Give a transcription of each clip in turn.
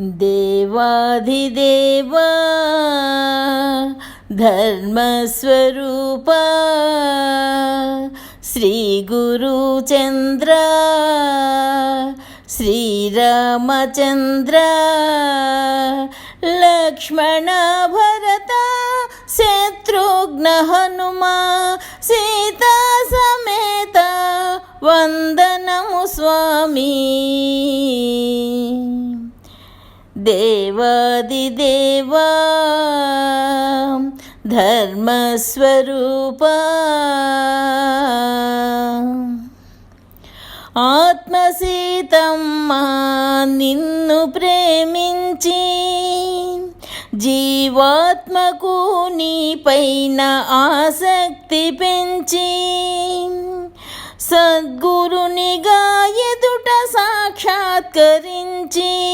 దేవాధిదేవా ధర్మస్వరూప శ్రీ గురు చంద్ర శ్రీరామచంద్ర లక్ష్మణ భరత శత్రుఘ్న హనుమా సీతా సమేత వందనము స్వామీ. దేవాదిదేవా ధర్మస్వరూప. ఆత్మసీతమ్మ నిన్ను ప్రేమించి జీవాత్మకు నీపైన ఆసక్తి పెంచి సద్గురునిగా ఎదుట సాక్షాత్కరించి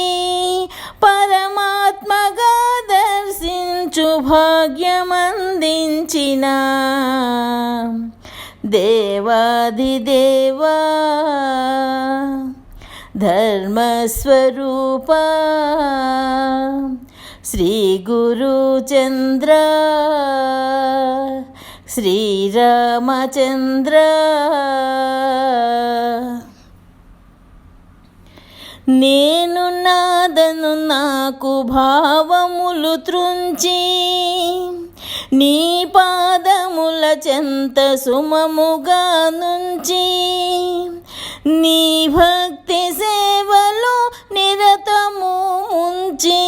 భాగ్యమందించిన దేవాది దేవా ధర్మస్వరూప శ్రీ గురుచంద్ర శ్రీరామచంద్ర నేను నా నాకు భావములు త్రుంచి నీ పాదముల చెంత సుమముగా నుంచి నీ భక్తి సేవలో నిరతము ముంచి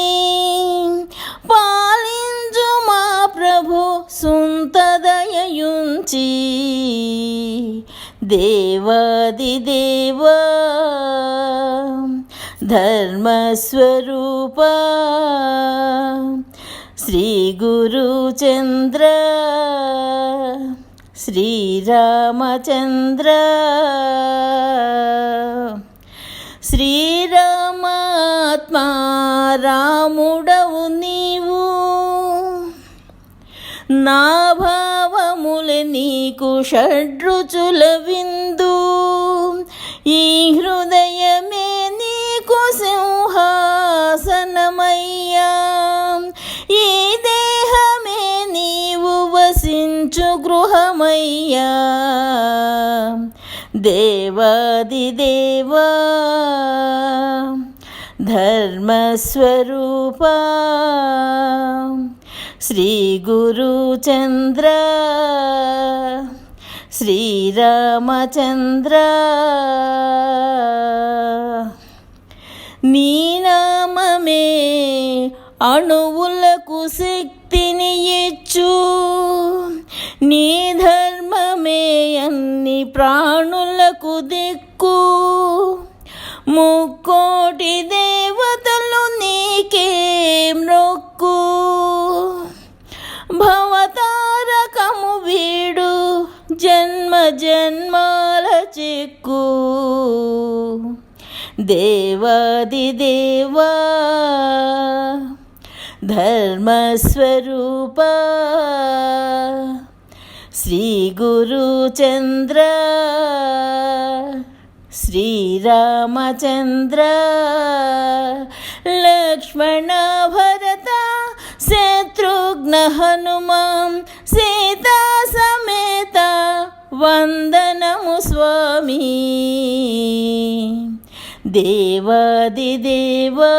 పాలించు మా ప్రభు సుంతదయయుంచి దేవాదిదేవా ధర్మస్వరూప. శ్రీ గురుచంద్ర. శ్రీరామచంద్ర శ్రీరామాత్మా రాముడవు నీవు. నా భావములు నీకు షడ్రుచుల విందు. ఈ హృదయ వసించు గృహమయ్యా. దేవాది దేవా ధర్మస్వరూప శ్రీ గురు చంద్ర శ్రీరామచంద్ర నీ నామమే అణువులకు శక్తిని ఇచ్చు. ప్రాణులకు దిక్కు. ముక్కోటి దేవతలు నీకే మ్రొక్కు భవతారకము వీడు జన్మ జన్మాల చిక్కు. దేవాది దేవా ధర్మస్వరూప. శ్రీ గురు చంద్ర శ్రీరామచంద్ర లక్ష్మణ భరత శత్రుఘ్న హనుమాం సీతా సమేత వందనము స్వామి. దేవాదిదేవా